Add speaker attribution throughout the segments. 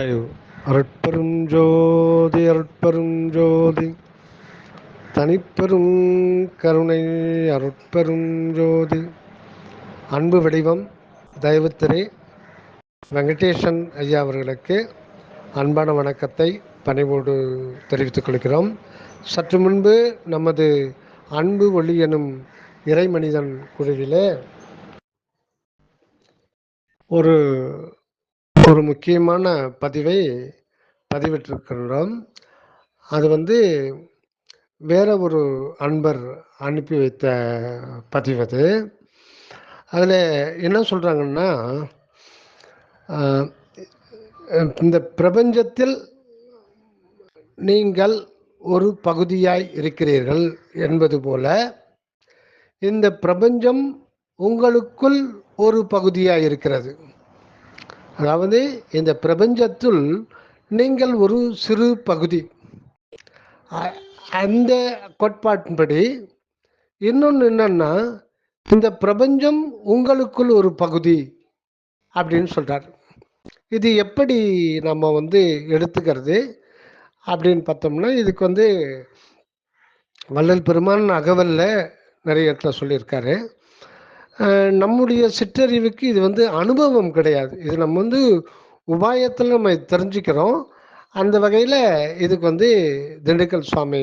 Speaker 1: தயவு அருட்பெரும் ஜோதி அருட்பெரும் ஜோதி தனிப்பெரும் கருணை அருட்பெரும் ஜோதி அன்பு வடிவம் தயவுத்திரை வெங்கடேசன் ஐயா அவர்களுக்கு அன்பான வணக்கத்தை பணிவோடு தெரிவித்துக் கொள்கிறோம். சற்று முன்பு நமது அன்பு ஒளி எனும் இறைமனிதன் குழுவிலே ஒரு ஒரு முக்கியமான பதிவை பதிவிட்டிருக்கின்றோம் அது வந்து வேற ஒரு அன்பர் அனுப்பி வைத்த பதிவு அது. அதில் என்ன சொல்கிறாங்கன்னா இந்த பிரபஞ்சத்தில் நீங்கள் ஒரு பகுதியாய் இருக்கிறீர்கள் என்பது போல இந்த பிரபஞ்சம் உங்களுக்குள் ஒரு பகுதியாக இருக்கிறது. அதாவது இந்த பிரபஞ்சத்தில் நீங்கள் ஒரு சிறு பகுதி. அந்த கோட்பாட்டின்படி இன்னொன்று என்னன்னா இந்த பிரபஞ்சம் உங்களுக்குள் ஒரு பகுதி அப்படின்னு சொல்றார். இது எப்படி நம்ம வந்து எடுத்துக்கிறது? அப்படின்னு பார்த்தோம்னா இதுக்கு வந்து வள்ளல் பெருமான் அகவல்ல நிறைய இடத்துல சொல்லியிருக்காரு. நம்முடைய சிற்றறிவுக்கு இது வந்து அனுபவம் கிடையாது. இது நம்ம வந்து உபாயத்தில் நம்ம தெரிஞ்சுக்கிறோம். அந்த வகையில் இதுக்கு வந்து திண்டுக்கல் சுவாமி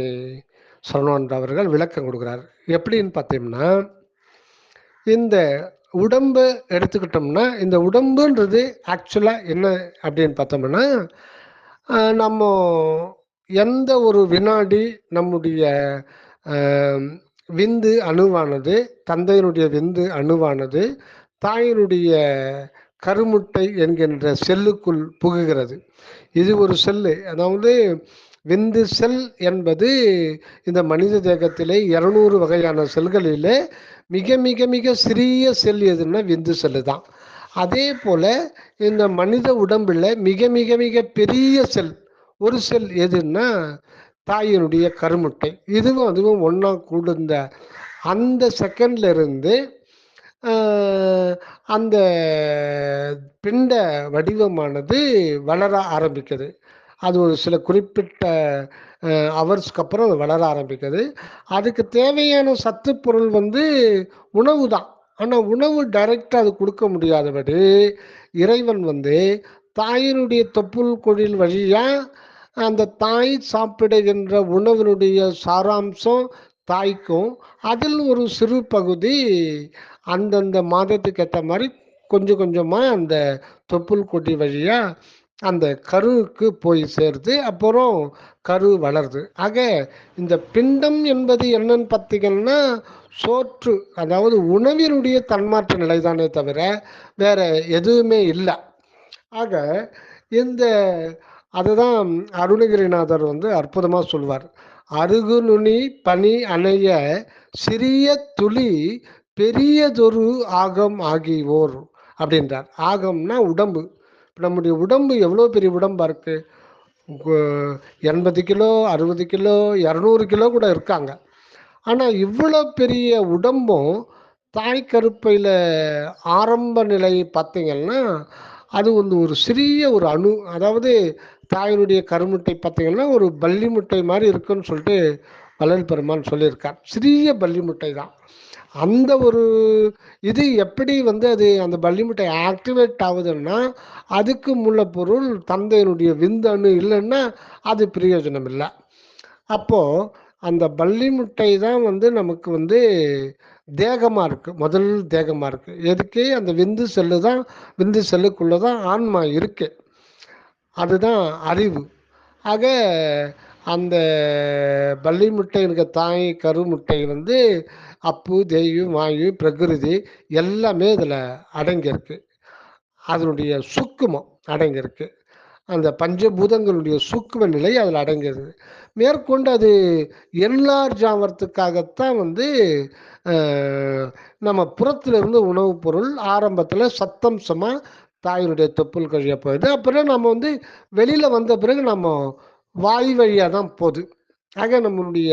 Speaker 1: சரவணன் அவர்கள் விளக்கம் கொடுக்குறார். எப்படின்னு பார்த்தீங்கன்னா இந்த உடம்பு எடுத்துக்கிட்டோம்னா இந்த உடம்புன்றது ஆக்சுவலாக என்ன அப்படின்னு பார்த்தோம்னா நம்ம எந்த ஒரு வினாடி நம்முடைய விந்து அணுவானது தந்தையினுடைய விந்து அணுவானது தாயினுடைய கருமுட்டை என்கின்ற செல்லுக்குள் புகுகிறது. இது ஒரு செல்லு. அதாவது விந்து செல் என்பது இந்த மனித தேகத்திலே இருநூறு வகையான செல்களிலே மிக மிக மிக சிறிய செல் எதுன்னா விந்து செல்லு தான் அதே போல இந்த மனித உடம்பில் மிக மிக மிக பெரிய செல் ஒரு செல் எதுன்னா தாயினுடைய கருமுட்டை. இதுவும் அதுவும் ஒன்றா கூடுந்த அந்த செகண்ட்ல இருந்து அந்த பிண்ட வடிவமானது வளர ஆரம்பிக்குது. அது ஒரு சில குறிப்பிட்ட அவர்ஸ்க்கு அப்புறம் அது வளர ஆரம்பிக்குது. அதுக்கு தேவையான சத்து பொருள் வந்து உணவு தான். ஆனால் உணவு டைரக்டாக அது கொடுக்க முடியாதபடி இறைவன் வந்து தாயினுடைய தொப்புள் கொழில் வழியாக அந்த தாய் சாப்பிடுகின்ற உணவினுடைய சாராம்சம் தாய்க்கும் அதில் ஒரு சிறு பகுதி அந்தந்த மாதத்துக்கு ஏற்ற மாதிரி கொஞ்சம் கொஞ்சமாக அந்த தொப்புள் கொட்டி வழியாக அந்த கருவுக்கு போய் சேருது அப்புறம் கரு வளருது. ஆக இந்த பிண்டம் என்பது என்னன்னு பார்த்தீங்கன்னா சோற்று அதாவது உணவினுடைய தன்மாற்ற நிலை தானே தவிர வேற எதுவுமே இல்லை. ஆக இந்த அதுதான் அருணகிரிநாதர் வந்து அற்புதமாக சொல்வார். அருகு நுனி பனி அணைய சிறிய துளி பெரியதொரு ஆகம் ஆகியோர் அப்படின்றார். ஆகம்னா உடம்பு. நம்முடைய உடம்பு எவ்வளோ பெரிய உடம்பாக இருக்கு? எண்பது கிலோ அறுபது கிலோ இரநூறு கிலோ கூட இருக்காங்க. ஆனால் இவ்வளோ பெரிய உடம்பும் தாய் கருப்பையில் ஆரம்ப நிலை பார்த்தீங்கன்னா அது வந்து ஒரு சிறிய ஒரு அணு. அதாவது தாயினுடைய கருமுட்டை பார்த்தீங்கன்னா ஒரு பள்ளி முட்டை மாதிரி இருக்குன்னு சொல்லிட்டு வள்ளல் பெருமான் சொல்லியிருக்கார். சிறிய பள்ளி முட்டை தான். அந்த ஒரு இது எப்படி வந்து அது அந்த பள்ளி முட்டை ஆக்டிவேட் ஆகுதுன்னா அதுக்கு முள்ள பொருள் தந்தையினுடைய விந்தணு இல்லைன்னா அது பிரயோஜனம் இல்லை அப்போது அந்த பள்ளி முட்டை தான் வந்து நமக்கு வந்து தேகமாக இருக்குது முதல் தேகமாக இருக்குது எதுக்கு அந்த விந்து செல்லு தான் விந்து செல்லுக்குள்ளே தான் ஆன்மா இருக்குது அதுதான் அறிவு. ஆக அந்த பள்ளி முட்டை இருக்க தாய் கரு முட்டை வந்து அப்பு தெய்வம் வாயு பிரகிருதி எல்லாமே இதில் அடங்கியிருக்கு. அதனுடைய சுக்குமம் அடங்கியிருக்கு. அந்த பஞ்சபூதங்களுடைய சுக்கும நிலை அதில் அடங்கியது. மேற்கொண்டு அது எல்லார் ஜாமரத்துக்காகத்தான் வந்து நம்ம புறத்திலிருந்து உணவுப் பொருள் ஆரம்பத்தில் சத்தம்சமாக தாயினுடைய தொப்புள் கழியாக போயிடுது அப்புறம் நம்ம வந்து வெளியில் வந்த பிறகு நம்ம வாய் வழியாக தான் போகுது. ஆக நம்மளுடைய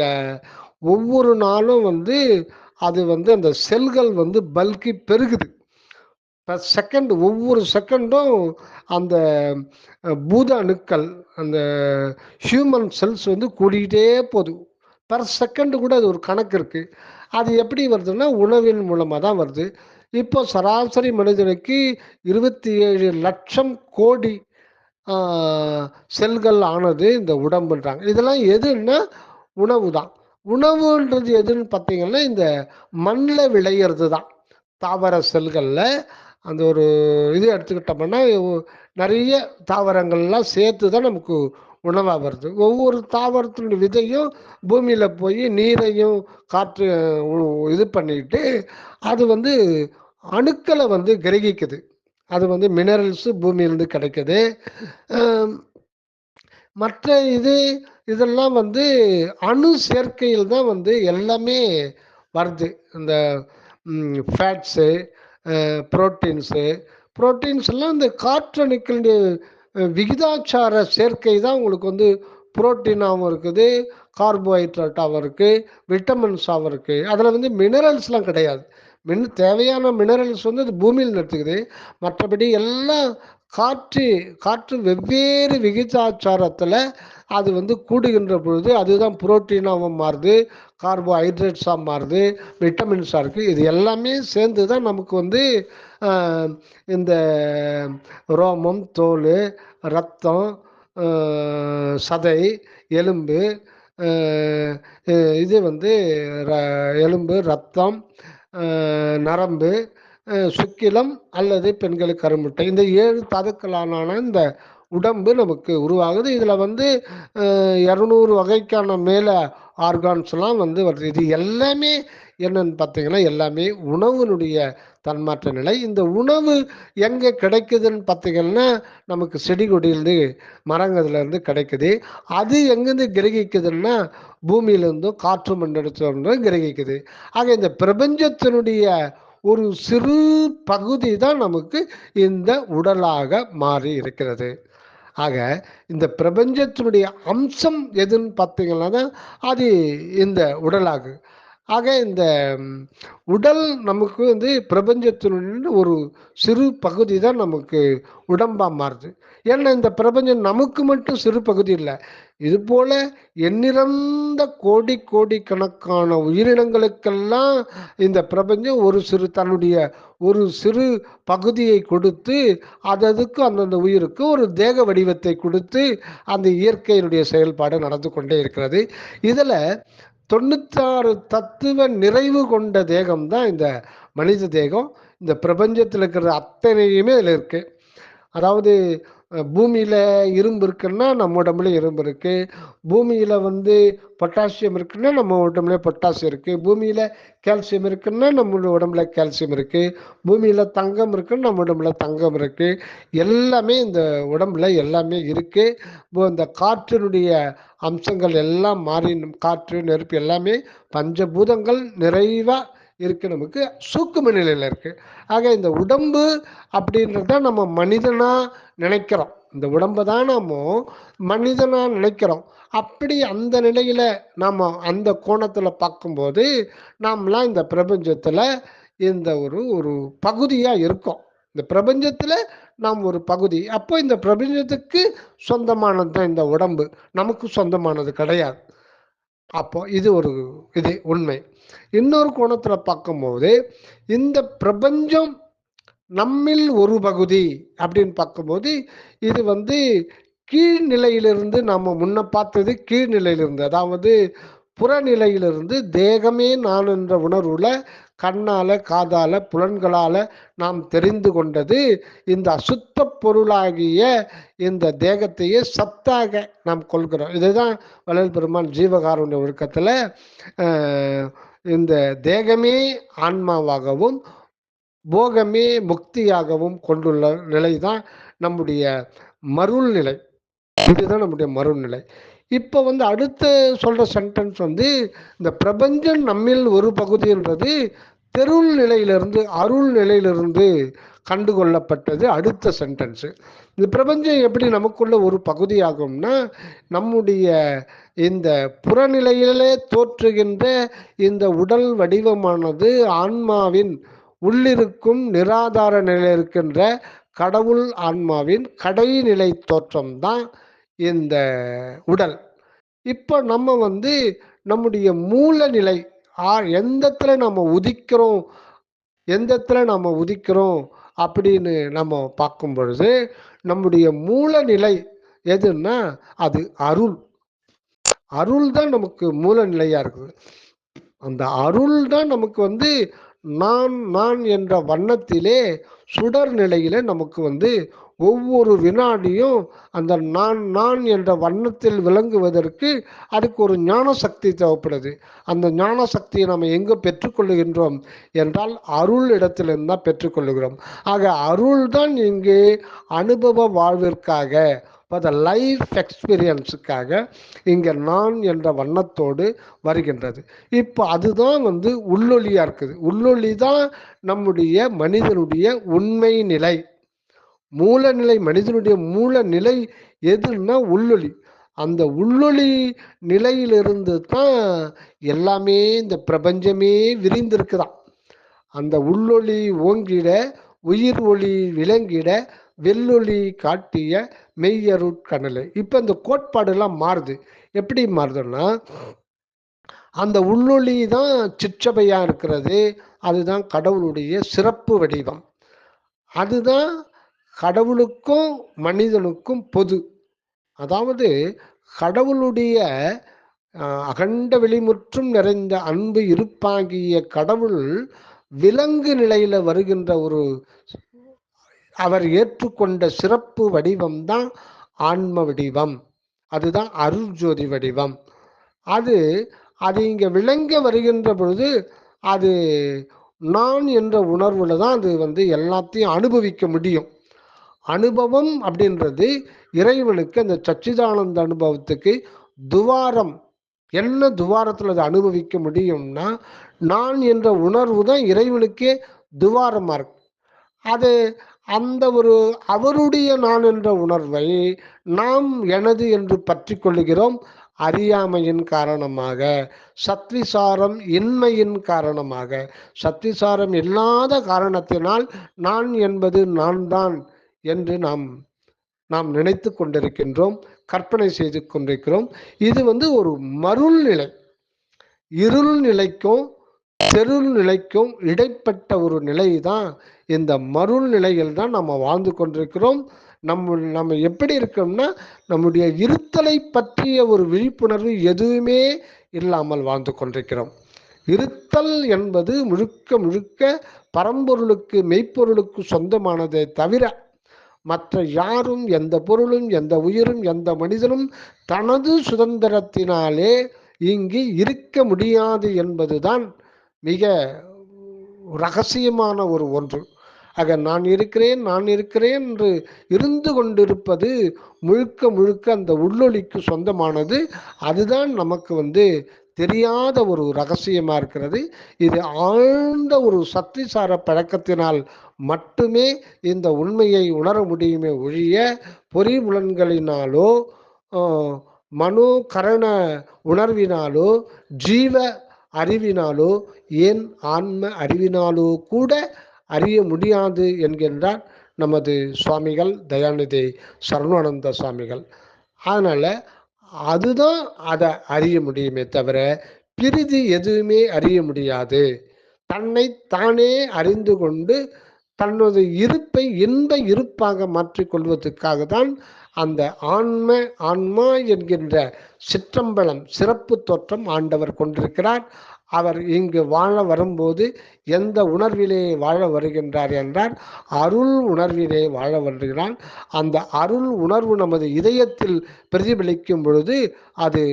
Speaker 1: ஒவ்வொரு நாளும் வந்து அது வந்து அந்த செல்கள் வந்து பல்கி பெருகுது. பர் செகண்ட் ஒவ்வொரு செகண்டும் அந்த பூத அணுக்கள் அந்த ஹியூமன் செல்ஸ் வந்து கூடிக்கிட்டே போகுது. பர் செகண்டு கூட அது ஒரு கணக்கு இருக்குது அது எப்படி வருதுன்னா உணவின் மூலமாக தான் வருது. இப்போ சராசரி மனிதனுக்கு இருபத்தி ஏழு லட்சம் கோடி செல்கள் ஆனது இந்த உடம்புன்றாங்க. இதெல்லாம் எதுன்னா உணவு தான். உணவுன்றது எதுன்னு பார்த்தீங்கன்னா இந்த மண்ணில் விளையிறது தான். தாவர செல்களில் அந்த ஒரு இது எடுத்துக்கிட்டோம்னா நிறைய தாவரங்கள்லாம் சேர்த்து தான் நமக்கு உணவாக வருது. ஒவ்வொரு தாவரத்தினுடைய விதையும் பூமியில் போய் நீரையும் காற்று இது பண்ணிட்டு அது வந்து அணுக்களை வந்து கிரகிக்குது. அது வந்து மினரல்ஸு பூமியிலேருந்து கிடைக்குது. மற்ற இது இதெல்லாம் வந்து அணு சேர்க்கையில் தான் வந்து எல்லாமே வருது. இந்த ஃபேட்ஸு புரோட்டீன்ஸு புரோட்டீன்ஸ் எல்லாம் இந்த காற்றணுக்களுடைய விகிதாச்சார சேர்க்கை தான் உங்களுக்கு வந்து புரோட்டீனாகவும் இருக்குது கார்போஹைட்ரேட்டாகவும் இருக்குது விட்டமின்ஸாகவும் இருக்குது அதில் வந்து மினரல்ஸ்லாம் கிடையாது. மின் தேவையான மினரல்ஸ் வந்து அது பூமியில் நடத்துக்குது மற்றபடி எல்லாம் காற்று காற்று வெவ்வேறு விகிதாச்சாரத்தில் அது வந்து கூடுகின்ற பொழுது அதுதான் புரோட்டீனாகவும் மாறுது கார்போஹைட்ரேட்ஸாக மாறுது விட்டமின்ஸாக இருக்குது இது எல்லாமே சேர்ந்து தான் நமக்கு வந்து இந்த ரோமம் தோல் ரத்தம் சதை எலும்பு இது வந்து ர- எலும்பு ரத்தம் நரம்பு சுக்கிலம் அல்லது பெண்களுக்கு கருமுட்டை. இந்த ஏழு தாதுக்களான இந்த உடம்பு நமக்கு உருவாகுது. இதில் வந்து இரநூறு வகைக்கான மேலே ஆர்கான்ஸ்லாம் வந்து வருது. இது எல்லாமே என்னன்னு பார்த்தீங்கன்னா எல்லாமே உணவினுடைய தன்மாற்ற நிலை. இந்த உணவு எங்கே கிடைக்குதுன்னு பார்த்தீங்கன்னா நமக்கு செடி கொடியிலேருந்து மரங்கள்லேருந்து கிடைக்குது. அது எங்கேருந்து கிரகிக்குதுன்னா பூமியிலேருந்தும் காற்று மண்டலத்திலிருந்தும் கிரகிக்குது. ஆக இந்த பிரபஞ்சத்தினுடைய ஒரு சிறு பகுதி தான் நமக்கு இந்த உடலாக மாறி இருக்கிறது. ஆக இந்த பிரபஞ்சத்தினுடைய அம்சம் எதுன்னு பார்த்தீங்கன்னா அது இந்த உடலாகு ஆக இந்த உடல் நமக்கு வந்து பிரபஞ்சத்தினுடைய ஒரு சிறு பகுதி தான் நமக்கு உடம்பா மாறுது. ஏன்னா இந்த பிரபஞ்சம் நமக்கு மட்டும் சிறு பகுதி இல்லை. இது போல எண்ணிறந்த கோடி கோடி கணக்கான உயிரினங்களுக்கெல்லாம் இந்த பிரபஞ்சம் ஒரு சிறு தன்னுடைய ஒரு சிறு பகுதியை கொடுத்து அததுக்கு அந்தந்த உயிருக்கு ஒரு தேக வடிவத்தை கொடுத்து அந்த இயற்கையினுடைய செயல்பாடு நடந்து கொண்டே இருக்கிறது. இதில் தொண்ணூத்தாறு தத்துவ நிறைவு கொண்ட தேகம் தான் இந்த மனித தேகம். இந்த பிரபஞ்சத்தில் இருக்கிற அத்தனையுமே இதில் இருக்கு. அதாவது பூமியில இரும்பு இருக்குன்னா நம்ம உடம்புல இரும்பு இருக்கு. பூமியில வந்து பொட்டாசியம் இருக்குன்னா நம்ம உடம்புல பொட்டாசியம் இருக்கு. பூமியில கால்சியம் இருக்குன்னா நம்ம உடம்புல கால்சியம் இருக்கு. பூமியில தங்கம் இருக்குன்னு நம்ம உடம்புல தங்கம் இருக்கு. எல்லாமே இந்த உடம்புல எல்லாமே இருக்கு. இப்போ இந்த காற்றினுடைய அம்சங்கள் எல்லாம் மாறி காற்று நெருப்பு எல்லாமே பஞ்சபூதங்கள் நிறைவா இருக்கு நமக்கு சூக்கும நிலையில இருக்கு. ஆக இந்த உடம்பு அப்படின்றத நம்ம மனிதனா நினைக்கிறோம். இந்த உடம்பை தான் நம்ம மனிதனா நினைக்கிறோம். அப்படி அந்த நிலையில நாம அந்த கோணத்துல பார்க்கும்போது நாமெல்லாம் இந்த பிரபஞ்சத்துல இந்த ஒரு ஒரு பகுதியா இருக்கோம். இந்த பிரபஞ்சத்துல நாம் ஒரு பகுதி. அப்போ இந்த பிரபஞ்சத்துக்கு சொந்தமானது தான் இந்த உடம்பு. நமக்கு சொந்தமானது கிடையாது. அப்போ இது ஒரு இது உண்மை. இன்னொரு கோணத்துல பார்க்கும்போது இந்த பிரபஞ்சம் நம்மில் ஒரு பகுதி அப்படின்னு பார்க்கும்போது இது வந்து கீழ்நிலையிலிருந்து நம்ம முன்ன பார்த்தது கீழ்நிலையிலிருந்து அதாவது புறநிலையிலிருந்து தேகமே நான் என்ற உணர்வுல கண்ணால காதால புலன்களால நாம் தெரிந்து கொண்டது இந்த அசுத்த பொருளாகிய இந்த தேகத்தையே சத்தாக நாம் கொள்கிறோம். இதுதான் வள்ளல் பெருமான் ஜீவகாருண்ய ஒழுக்கத்துல இந்த தேகமே ஆன்மாவாகவும் போகமே முக்தியாகவும் கொண்டுள்ள நிலை தான் நம்முடைய மருள் நிலை இதுதான் நம்முடைய மருள் நிலை இப்போ வந்து அடுத்த சொல்கிற சென்டென்ஸ் வந்து இந்த பிரபஞ்சம் நம்மில் ஒரு பகுதின்றது தெருள் நிலையிலிருந்து அருள் நிலையிலிருந்து கண்டுகொள்ளப்பட்டது அடுத்த சென்டென்ஸு இந்த பிரபஞ்சம் எப்படி நமக்குள்ள ஒரு பகுதியாகும்னா நம்முடைய இந்த புறநிலையிலே தோற்றுகின்ற இந்த உடல் வடிவமானது ஆன்மாவின் உள்ளிருக்கும் நிராதார நிலையில் இருக்கின்ற கடவுள் ஆன்மாவின் கடைநிலை தோற்றம் தான் இந்த உடல். இப்போ நம்ம வந்து நம்முடைய மூல நிலை ஆ எந்தத்துல நம்ம உதிக்கிறோம் எந்தத்துல நம்ம உதிக்கிறோம் அப்படின்னு நம்ம பார்க்கும் பொழுது நம்முடைய மூல நிலை எதுன்னா அது அருள். அருள் தான் நமக்கு மூல நிலையா இருக்குது. அந்த அருள் தான் நமக்கு வந்து நான் நான் என்ற வண்ணத்திலே சுடர் நிலையில நமக்கு வந்து ஒவ்வொரு வினாடியும் அந்த நான் நான் என்ற வண்ணத்தில் விளங்குவதற்கு அதுக்கு ஒரு ஞான சக்தி தேவைப்படுது. அந்த ஞான சக்தியை நம்ம எங்கு பெற்றுக்கொள்ளுகின்றோம் என்றால் அருள் இடத்திலிருந்து தான் பெற்றுக்கொள்ளுகிறோம். ஆக அருள் தான் இங்கே அனுபவ வாழ்விற்காக த லைஃப் எக்ஸ்பீரியன்ஸுக்காக இங்கே நான் என்ற வண்ணத்தோடு வருகின்றது. இப்போ அதுதான் வந்து உள்ளொலியாக இருக்குது. உள்ளொலி தான் நம்முடைய மனிதனுடைய உண்மை நிலை. மூலநிலை மனிதனுடைய மூல நிலை எதுன்னா உள்ளொளி. அந்த உள்ளொளி நிலையிலிருந்து தான் எல்லாமே இந்த பிரபஞ்சமே விரிந்திருக்குதான். அந்த உள்ளொளி ஓங்கிட உயிர் ஒளி விளங்கிட வெள்ளொளி காட்டிய மெய்யருட்கணல் இப்போ இந்த கோட்பாடெல்லாம் மாறுது. எப்படி மாறுதுன்னா அந்த உள்ளொளி தான் சிற்றபையாக இருக்கிறது. அதுதான் கடவுளுடைய சிறப்பு வடிவம். அதுதான் கடவுளுக்கும் மனிதனுக்கும் பொது. அதாவது கடவுளுடைய அகண்ட வெளிமுற்றும் நிறைந்த அன்பு இருப்பாகிய கடவுள் விலங்கு நிலையில வருகின்ற ஒரு அவர் ஏற்றுக்கொண்ட சிறப்பு வடிவம் தான் ஆன்ம வடிவம். அதுதான் அருள் ஜோதி வடிவம். அது அது இங்க விளங்க வருகின்ற பொழுது அது நான் என்ற உணர்வுல தான் அது வந்து எல்லாத்தையும் அனுபவிக்க முடியும். அனுபவம் அப்படின்றது இறைவனுக்கு அந்த சச்சிதானந்த அனுபவத்துக்கு துவாரம். என்ன துவாரத்தில் அதை அனுபவிக்க முடியும்னா நான் என்ற உணர்வு தான் இறைவனுக்கே துவாரமாக இருக்கு. அது அந்த ஒரு அவருடைய நான் என்ற உணர்வை நாம் எனது என்று பற்றி கொள்ளுகிறோம் அறியாமையின் காரணமாக சத்விசாரம் இன்மையின் காரணமாக. சத்விசாரம் இல்லாத காரணத்தினால் நான் என்பது நான் தான். என்று நாம் நாம் நினைத்து கொண்டிருக்கின்றோம் கற்பனை செய்து கொண்டிருக்கிறோம். இது வந்து ஒரு மருள் நிலை. இருள் நிலைக்கும் தெருள் நிலைக்கும் இடைப்பட்ட ஒரு நிலை தான் இந்த மருள் நிலையில் தான் நம்ம வாழ்ந்து கொண்டிருக்கிறோம். நம்ம நம்ம எப்படி இருக்கோம்னா நம்முடைய இருத்தலை பற்றிய ஒரு விழிப்புணர்வு எதுவுமே இல்லாமல் வாழ்ந்து கொண்டிருக்கிறோம். இருத்தல் என்பது முழுக்க முழுக்க பரம்பொருளுக்கு மெய்ப்பொருளுக்கு சொந்தமானதை தவிர மற்ற யாரும் எந்த பொருளும் எந்த உயிரும் எந்த மனிதனும் தனது சுதந்திரத்தினாலே இங்கு இருக்க முடியாது என்பதுதான் மிக ரகசியமான ஒரு ஒன்று. ஆக நான் இருக்கிறேன் நான் இருக்கிறேன் என்று இருந்து கொண்டிருப்பது முழுக்க முழுக்க அந்த உள்ளொளிக்கு சொந்தமானது. அதுதான் நமக்கு வந்து தெரியாத ஒரு ரகசியமா இருக்கிறது. இது ஆழ்ந்த ஒரு சக்திசார பழக்கத்தினால் மட்டுமே இந்த உண்மையை உணர முடியுமே ஒழிய பொறிமுலன்களினாலோ மனோ கரண உணர்வினாலோ ஜீவ அறிவினாலோ ஏன் ஆன்ம அறிவினாலோ கூட அறிய முடியாது என்கின்றார் நமது சுவாமிகள் தயாநிதி சரணானந்த சுவாமிகள். அதனால் அதுதான் அதை அறிய முடியுமே தவிர பிரிதி எதுவுமே அறிய முடியாது. தன்னை தானே அறிந்து கொண்டு தன்னது இருப்பை இன்ப இருப்பாக மாற்றிக்கொள்வதற்காக தான் அந்த ஆன்ம ஆன்மா என்கின்ற சிற்றம்பலம் சிறப்பு தோற்றம் ஆண்டவர் கொண்டிருக்கிறார். அவர் இங்கு வாழ வரும்போது எந்த உணர்விலே வாழ வருகின்றார் என்றால் அருள் உணர்விலே வாழ வருகிறான். அந்த அருள் உணர்வு நமது இதயத்தில் பிரதிபலிக்கும் பொழுது அது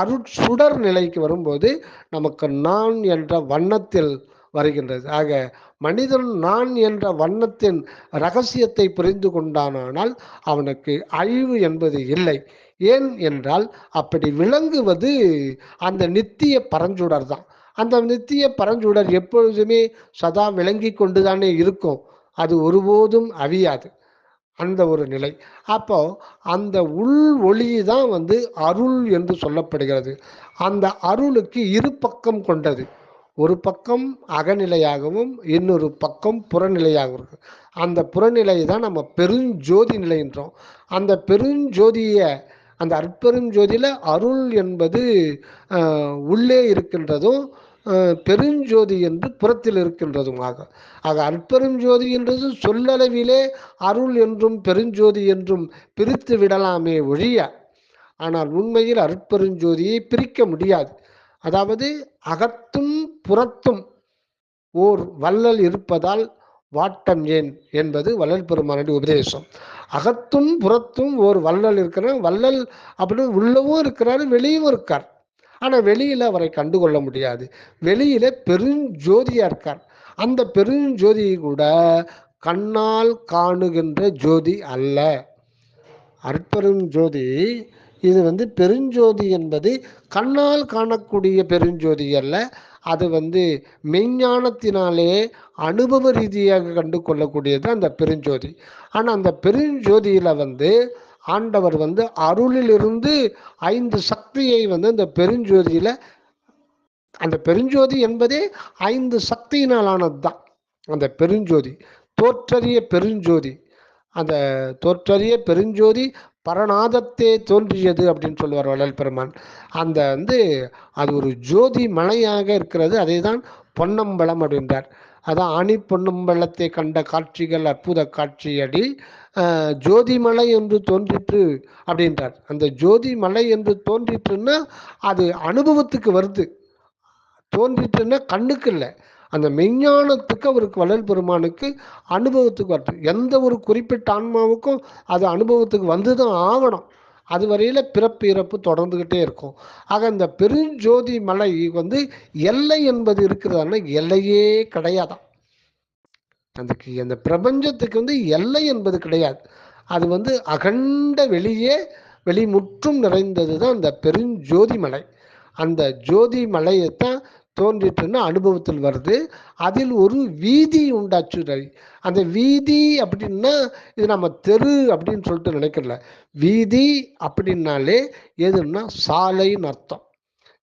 Speaker 1: அருட்சுடர் நிலைக்கு வரும்போது நமக்கு நான் என்ற வண்ணத்தில் வருகின்றது. ஆக மனிதன் நான் என்ற வண்ணத்தின் ரகசியத்தை புரிந்து கொண்டானால் அவனுக்கு அழிவு என்பது இல்லை. ஏன் என்றால் அப்படி விளங்குவது அந்த நித்திய பரஞ்சுடர் தான். அந்த நித்திய பரஞ்சுடர் எப்பொழுதுமே சதா விளங்கி கொண்டுதானே இருக்கும். அது ஒருபோதும் அவியாது அந்த ஒரு நிலை. அப்போ அந்த உள் ஒளி தான் வந்து அருள் என்று சொல்லப்படுகிறது. அந்த அருளுக்கு இரு பக்கம் கொண்டது. ஒரு பக்கம் அகநிலையாகவும் இன்னொரு பக்கம் புறநிலையாகவும் இருக்கு. அந்த புறநிலை தான் நம்ம பெருஞ்சோதி நிலைன்றோம் அந்த பெருஞ்சோதியை அந்த அற்பெரும் ஜோதியில் அருள் என்பது உள்ளே இருக்கின்றதும் பெருஞ்சோதி என்று புறத்தில் இருக்கின்றதுமாக. ஆக அற்பெரும் ஜோதி என்றது சொல்லளவிலே அருள் என்றும் பெருஞ்சோதி என்றும் பிரித்து விடலாமே ஒழிய ஆனால் உண்மையில் அற்பெருஞ்சோதியை பிரிக்க முடியாது. அதாவது அகத்தும் புறத்தும் ஓர் வள்ளல் இருப்பதால் வாட்டம் ஏன் என்பது வள்ளல் பெருமானுடைய உபதேசம். அகத்தும் புறத்தும் ஒரு வள்ளல் இருக்கிறார். வள்ளல் அப்படின்னு உள்ளவும் இருக்கிறாரு வெளியும் இருக்கார். ஆனா வெளியில அவரை கண்டுகொள்ள முடியாது. வெளியில பெருஞ்சோதியா இருக்கார். அந்த பெருஞ்சோதியை கூட கண்ணால் காணுகின்ற ஜோதி அல்ல. அற்பெரும் ஜோதி இது வந்து பெருஞ்சோதி என்பது கண்ணால் காணக்கூடிய பெருஞ்சோதி அல்ல. அது வந்து மெய்ஞானத்தினாலே அனுபவ ரீதியாக கண்டு கொள்ளக்கூடியது அந்த பெருஞ்சோதி. ஆனால் அந்த பெருஞ்சோதியில் வந்து ஆண்டவர் வந்து அருளிலிருந்து ஐந்து சக்தியை வந்து அந்த பெருஞ்சோதியில் அந்த பெருஞ்சோதி என்பதே ஐந்து சக்தியினாலானது தான் அந்த பெருஞ்சோதி தோற்றறிய பெருஞ்சோதி. அந்த தோற்றறிய பெருஞ்சோதி பரநாதத்தே தோன்றியது அப்படின்னு சொல்லுவார் வள்ளல் பெருமான். அந்த வந்து அது ஒரு ஜோதி மலையாக இருக்கிறது. அதை தான் பொன்னம்பலம் அப்படின்றார். அதான் ஆணி பொன்னம்பலத்தை கண்ட காட்சிகள் அற்புத காட்சியடி ஜோதிமலை என்று தோன்றிற்று அப்படின்றார். அந்த ஜோதி மலை என்று தோன்றிற்றுன்னா அது அனுபவத்துக்கு வருது. தோன்றிட்டுன்னா கண்ணுக்கு இல்லை. அந்த மெஞ்ஞானத்துக்கு அவருக்கு வள்ளல் பெருமானுக்கு அனுபவத்துக்கு வருது. எந்த ஒரு குறிப்பிட்ட ஆன்மாவுக்கும் அது அனுபவத்துக்கு வந்து தான் ஆகணும். அது வரையில் பிறப்பு இறப்பு தொடர்ந்துக்கிட்டே இருக்கும். ஆக இந்த பெருஞ்சோதி மலை வந்து எல்லை என்பது இருக்கிறதுனா எல்லையே கிடையாதான் அதுக்கு அந்த பிரபஞ்சத்துக்கு வந்து எல்லை என்பது கிடையாது. அது வந்து அகண்ட வெளியே வெளிமுற்றும் நிறைந்தது தான் அந்த பெருஞ்சோதி மலை. அந்த ஜோதி மலையைத்தான் தோன்றிட்டுன்னு அனுபவத்தில் வருது. அதில் ஒரு வீதி உண்டாச்சு ரவி அந்த வீதி அப்படின்னா இது நம்ம தெரு அப்படின்னு சொல்லிட்டு நினைக்கல. வீதி அப்படின்னாலே எதுன்னா சாலைன்னு அர்த்தம்.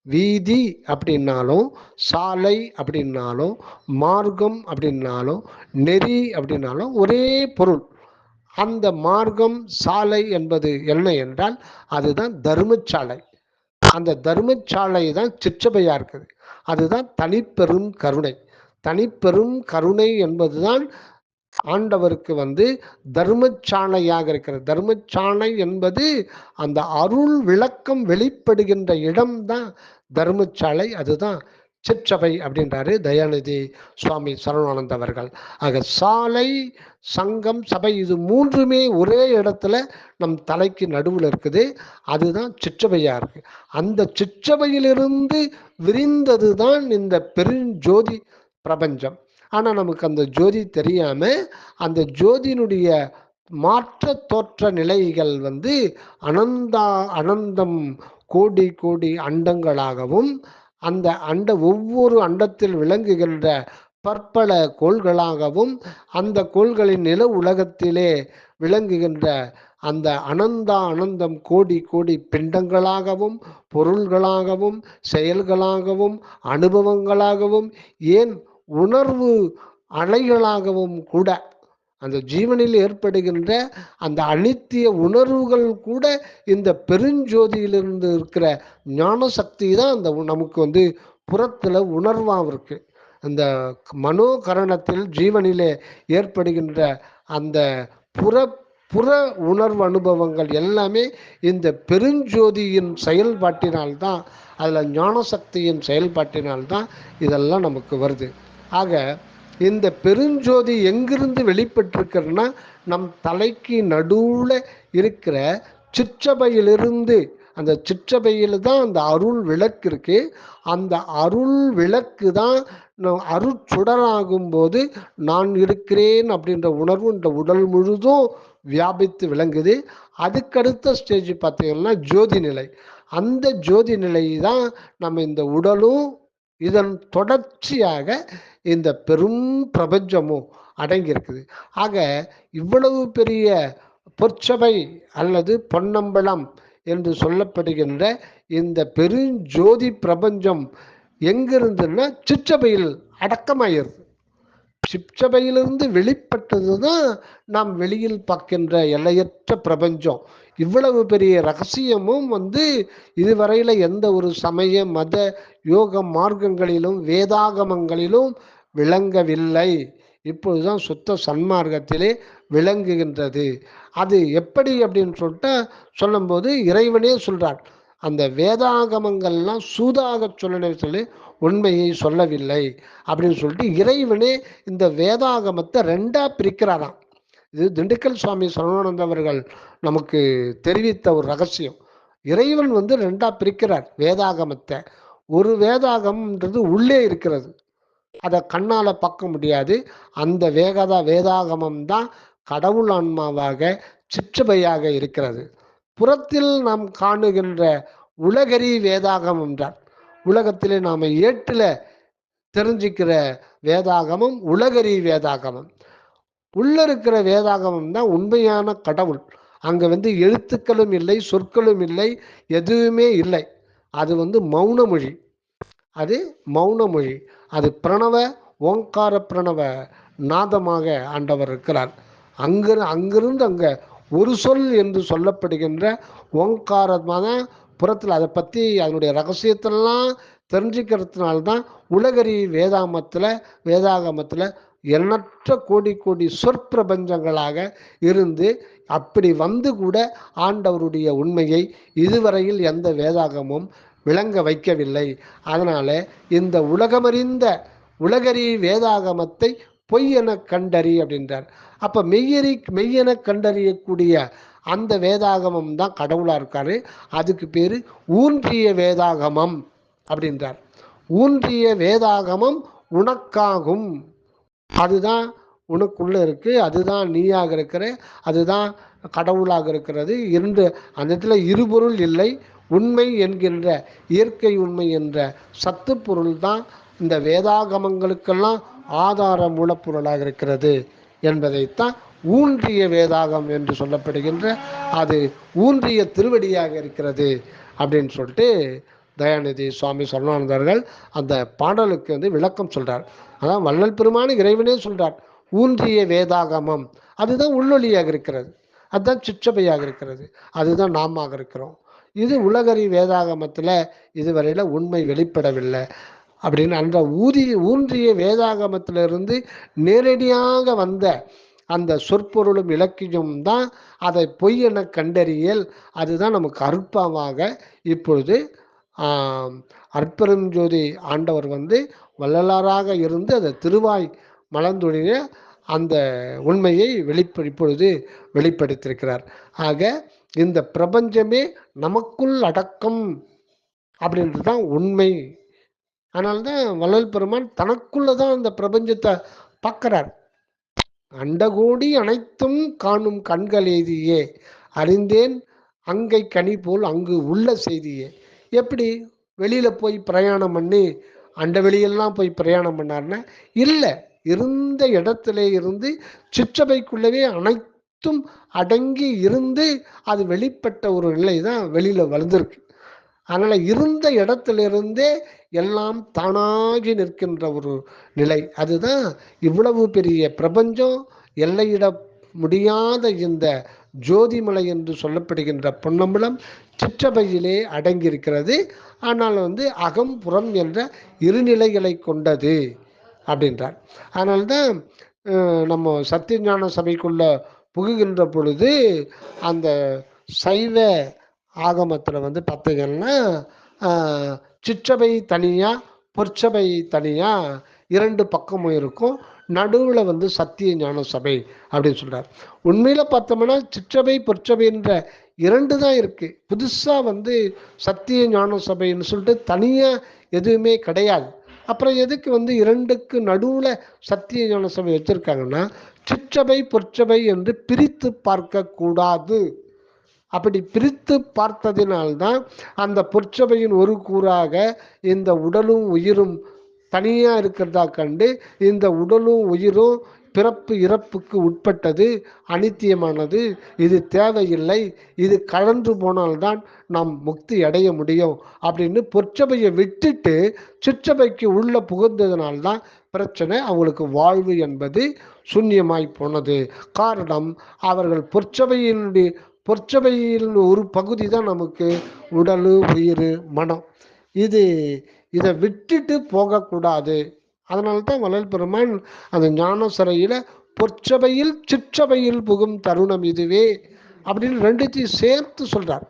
Speaker 1: வீதி அப்படின்னாலும் சாலை அப்படின்னாலும் மார்க்கம் அப்படின்னாலும் நெறி அப்படின்னாலும் ஒரே பொருள். அந்த மார்க்கம் சாலை என்பது என்ன என்றால் அதுதான் தர்மச்சாலை. அந்த தர்மச்சாலை தான் சிற்றபையா இருக்குது. அதுதான் தனிப்பெரும் கருணை. தனிப்பெரும் கருணை என்பதுதான் ஆண்டவருக்கு வந்து தர்மச்சாணையாக இருக்கிறது. தர்மச்சாணை என்பது அந்த அருள் விளக்கம் வெளிப்படுகின்ற இடம்தான் தர்மச்சாலை. அதுதான் சிற்றபை அப்படின்றாரு தயாநிதி சுவாமி சரவணானந்த் அவர்கள். ஆக சாலை சங்கம் சபை இது மூன்றுமே ஒரே இடத்துல நம் தலைக்கு நடுவில் இருக்குது. அதுதான் சிற்றபையா இருக்கு. அந்த சிற்றபையிலிருந்து விரிந்தது தான் இந்த பெருஞ்சோதி பிரபஞ்சம். ஆனா நமக்கு அந்த ஜோதி தெரியாம அந்த ஜோதியினுடைய மாற்ற தோற்ற நிலைகள் வந்து அனந்தா அனந்தம் கோடி கோடி அண்டங்களாகவும் அந்த அண்ட ஒவ்வொரு அண்டத்தில் விளங்குகின்ற பற்பல கோள்களாகவும் அந்த கோள்களின் நில உலகத்திலே விளங்குகின்ற அந்த அனந்தா அனந்தம் கோடி கோடி பிண்டங்களாகவும் பொருள்களாகவும் செயல்களாகவும் அனுபவங்களாகவும் ஏன் உணர்வு அலைகளாகவும் கூட அந்த ஜீவனில் ஏற்படுகின்ற அந்த அனித்திய உணர்வுகள் கூட இந்த பெருஞ்சோதியிலிருந்து இருக்கிற ஞான சக்தி தான் அந்த நமக்கு வந்து புறத்தில் உணர்வாக இருக்கு. அந்த மனோகரணத்தில் ஜீவனிலே ஏற்படுகின்ற அந்த புற புற உணர்வு அனுபவங்கள் எல்லாமே இந்த பெருஞ்சோதியின் செயல்பாட்டினால்தான் அதில் ஞான சக்தியின் செயல்பாட்டினால்தான் இதெல்லாம் நமக்கு வருது. ஆக இந்த பெருஞ்சோதி எங்கிருந்து வெளிப்பட்டிருக்கிறதுனா நம் தலைக்கு நடுவில் இருக்கிற சிற்றபையிலிருந்து அந்த சிற்றபையில் தான் அந்த அருள் விளக்கு இருக்கு. அந்த அருள் விளக்கு தான் நம் அருட்சுடராகும் போது நான் இருக்கிறேன் அப்படின்ற உணர்வு இந்த உடல் முழுதும் வியாபித்து விளங்குது. அதுக்கடுத்த ஸ்டேஜ் பார்த்தீங்கன்னா ஜோதி நிலை. அந்த ஜோதி நிலை தான் நம்ம இந்த உடலும் இதன் தொடர்ச்சியாக இந்த பெரும் பிரபஞ்சமும் அடங்கியிருக்குது. ஆக இவ்வளவு பெரிய பொற்சபை அல்லது பொன்னம்பலம் என்று சொல்லப்படுகின்ற இந்த பெருஞ்சோதி பிரபஞ்சம் எங்கிருந்துன்னா சிற்றபையில் அடக்கமாயிருது. சிப்சபையிலிருந்து வெளிப்பட்டது தான் நாம் வெளியில் பார்க்கின்ற எல்லையற்ற பிரபஞ்சம். இவ்வளவு பெரிய ரகசியமும் வந்து இதுவரையில எந்த ஒரு சமய மத யோக மார்க்கங்களிலும் வேதாகமங்களிலும் விளங்கவில்லை. இப்பொழுதுதான் சுத்த சன்மார்க்கத்திலே விளங்குகின்றது. அது எப்படி அப்படின்னு சொல்லிட்டு சொல்லும்போது இறைவனே சொல்றான். அந்த வேதாகமங்கள்லாம் சூதாக சொல்லணும் சொல்லி உண்மையை சொல்லவில்லை அப்படின்னு சொல்லிட்டு இறைவனே இந்த வேதாகமத்தை ரெண்டா பிரிக்கிறாராம். இது திண்டுக்கல் சுவாமி சரவணானந்த அவர்கள் நமக்கு தெரிவித்த ஒரு ரகசியம். இறைவன் வந்து ரெண்டா பிரிக்கிறார் வேதாகமத்தை. ஒரு வேதாகம்ன்றது உள்ளே இருக்கிறது. அதை கண்ணால் பார்க்க முடியாது. அந்த வேகதா வேதாகமம் தான் கடவுள் ஆன்மாவாக சிற்றபையாக இருக்கிறது. புறத்தில் நாம் காணுகின்ற உலகரி வேதாகம் என்றார். உலகத்திலே நாம ஏட்டுல தெரிஞ்சுக்கிற வேதாகமம் உலகரி வேதாகமம். உள்ள இருக்கிற வேதாகமம் தான் உண்மையான கடவுள். அங்க வந்து எழுத்துக்களும் இல்லை சொற்களும் இல்லை எதுவுமே இல்லை. அது வந்து மௌன மொழி. அது மௌன மொழி. அது பிரணவ ஓங்கார பிரணவ நாதமாக ஆண்டவர் இருக்கிறார். அங்கிரு அங்கிருந்து அங்க ஒரு சொல் என்று சொல்லப்படுகின்ற ஓங்காரமான புறத்தில் அதை பற்றி அதனுடைய ரகசியத்தெல்லாம் தெரிஞ்சுக்கிறதுனால்தான் உலகரி வேதாமத்தில் வேதாகமத்தில் எண்ணற்ற கோடி கோடி சொற்பிரபஞ்சங்களாக இருந்து அப்படி வந்து கூட ஆண்டவருடைய உண்மையை இதுவரையில் எந்த வேதாகமும் விளங்க வைக்கவில்லை. அதனால் இந்த உலகமறிந்த உலகறி வேதாகமத்தை பொய் என கண்டறி அப்படின்றார். அப்ப மெய்யறி மெய்யென கண்டறியக்கூடிய அந்த வேதாகமம் தான் கடவுளா இருக்காரு. அதுக்கு பேரு ஊன்றிய வேதாகமம் அப்படின்றார். ஊன்றிய வேதாகமம் உனக்காகும். அதுதான் உனக்குள்ள இருக்கு. அதுதான் நீயாக இருக்கிற அதுதான் கடவுளாக இருக்கிறது. இரண்டு அந்த இடத்துல இருபொருள் இல்லை உண்மை என்கின்ற இயற்கை உண்மை என்ற சத்து பொருள் தான் இந்த வேதாகமங்களுக்கெல்லாம் ஆதார மூலப்பொருளாக இருக்கிறது என்பதைத்தான் ஊன்றிய வேதாகம் என்று சொல்லப்படுகின்ற அது ஊன்றிய திருவடியாக இருக்கிறது அப்படின்னு சொல்லிட்டு தயாநிதி சுவாமி சரணானந்தர்கள் அந்த பாடலுக்கு வந்து விளக்கம் சொல்றார். அதான் வள்ளல் பெருமான இறைவனே சொல்றார் ஊன்றிய வேதாகமம். அதுதான் உள்ளொலியாக இருக்கிறது. அதுதான் சிற்றபையாக இருக்கிறது. அதுதான் நாமாக இருக்கிறோம். இது உலகறி வேதாகமத்தில் இதுவரையில் உண்மை வெளிப்படவில்லை. அப்படின்னு அந்த ஊதி ஊன்றிய வேதாகமத்திலிருந்து நேரடியாக வந்த அந்த சொற்பொருளும் இலக்கியம் தான் அதை பொய் என கண்டறியல். அதுதான் நமக்கு அற்பமாக இப்பொழுது ஆம், ஜோதி ஆண்டவர் வந்து வள்ளலாராக இருந்து அந்த திருவாய் மலர்ந்துடைய அந்த உண்மையை வெளிப்ப இப்பொழுது வெளிப்படுத்தியிருக்கிறார். ஆக இந்த பிரபஞ்சமே நமக்குள் அடக்கம் அப்படின்றது தான் உண்மை. அதனால்தான் வள்ளல் பெருமான் தனக்குள்ளதான் அந்த பிரபஞ்சத்தை பார்க்கிறார். அண்டகோடி அனைத்தும் காணும் கண்கள் எய்தியே அறிந்தேன் அங்கை கனி போல் அங்கு உள்ள செய்தியே. எப்படி? வெளியில போய் பிரயாணம் பண்ணி அண்ட வெளியெல்லாம் போய் பிரயாணம் பண்ணாருன்னா இல்லை இருந்த இடத்துல இருந்து சிற்றபைக்குள்ளவே அனைத்தும் அடங்கி இருந்து அது வெளிப்பட்ட ஒரு நிலை தான் வெளியில வளர்ந்துருக்கு. அதனால இருந்த இடத்துல இருந்தே எல்லாம் தானாகி நிற்கின்ற ஒரு நிலை. அதுதான் இவ்வளவு பெரிய பிரபஞ்சம். எல்லையிட முடியாத இந்த ஜோதிமலை என்று சொல்லப்படுகின்ற பொன்னம்பலம் சிற்றபையிலே அடங்கியிருக்கிறது. ஆனால் வந்து அகம் புறம் என்ற இருநிலைகளை கொண்டது அப்படின்றார். அதனால்தான் நம்ம சத்தியஞான சபைக்குள்ள புகுகின்ற பொழுது அந்த சைவ ஆகமத்தில் வந்து பார்த்தீங்கன்னா சிற்றபை தனியாக பொற்சபை தனியாக இரண்டு பக்கமும் இருக்கும். நடுவில் வந்து சத்திய ஞான சபை அப்படின்னு சொல்றார். உண்மையில் பார்த்தோம்னா சிற்றபை பொற்சபைன்ற இரண்டு தான் இருக்கு. புதுசாக வந்து சத்திய ஞான சபைன்னு சொல்லிட்டு தனியாக எதுவுமே கிடையாது. அப்புறம் எதுக்கு வந்து இரண்டுக்கு நடுவில் சத்திய ஞான சபை வச்சிருக்காங்கன்னா சிற்றபை பொற்சபை என்று பிரித்து பார்க்க கூடாது அப்படி பிரித்து பார்த்ததினால்தான் அந்த பொற்சபையின் ஒரு கூறாக இந்த உடலும் உயிரும் தனியாக இருக்கிறதா கண்டு இந்த உடலும் உயிரும் பிறப்பு இறப்புக்கு உட்பட்டது அனித்தியமானது. இது தேவையில்லை. இது கலந்து போனால்தான் நாம் முக்தி அடைய முடியும் அப்படின்னு பொற்சபையை விட்டுட்டு சிற்றபைக்கு உள்ள புகுந்ததுனால்தான் பிரச்சனை அவங்களுக்கு வாழ்வு என்பது சூன்யமாய் போனது. காரணம் அவர்கள் பொற்சபையினுடைய பொற்சபையில் ஒரு பகுதி தான் நமக்கு உடல் உயிர் மனம். இது இதை விட்டுட்டு போகக்கூடாது. அதனால தான் வள்ளல் பெருமான் அந்த ஞான சிறையில் பொற்சபையில் சிற்றபையில் புகும் தருணம் இதுவே அப்படின்னு ரெண்டுத்தையும் சேர்த்து சொல்கிறார்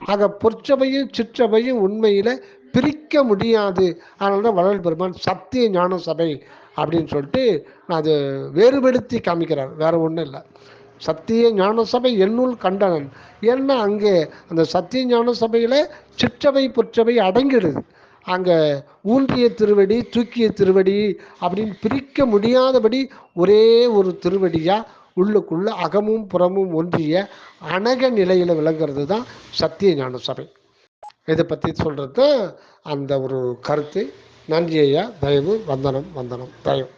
Speaker 1: ஆக பொற்சபையும் சிற்றபையும் உண்மையில் பிரிக்க முடியாது. அதனால தான் வள்ளல் பெருமான் சத்திய ஞான சபை அப்படின்னு சொல்லிட்டு நான் அது வேறுபடுத்தி காமிக்கிறார். வேற ஒன்றும் இல்லை. சத்திய ஞான சபை என்னுள் கண்டனன். ஏன்னா அங்கே அந்த சத்திய ஞான சபையில் சிற்றவை பொற்றபை அடங்கிடுது. அங்கே ஊன்றிய திருவடி தூக்கிய திருவடி அப்படின்னு பிரிக்க முடியாதபடி ஒரே ஒரு திருவடியாக உள்ளுக்குள்ள அகமும் புறமும் ஒன்றிய அனக நிலையில் விளங்குறது தான் சத்திய ஞான சபை இதை பற்றி சொல்கிறது அந்த ஒரு கருத்து. நன்றி ஐயா. தயவு வந்தனம் வந்தனம். தயவு.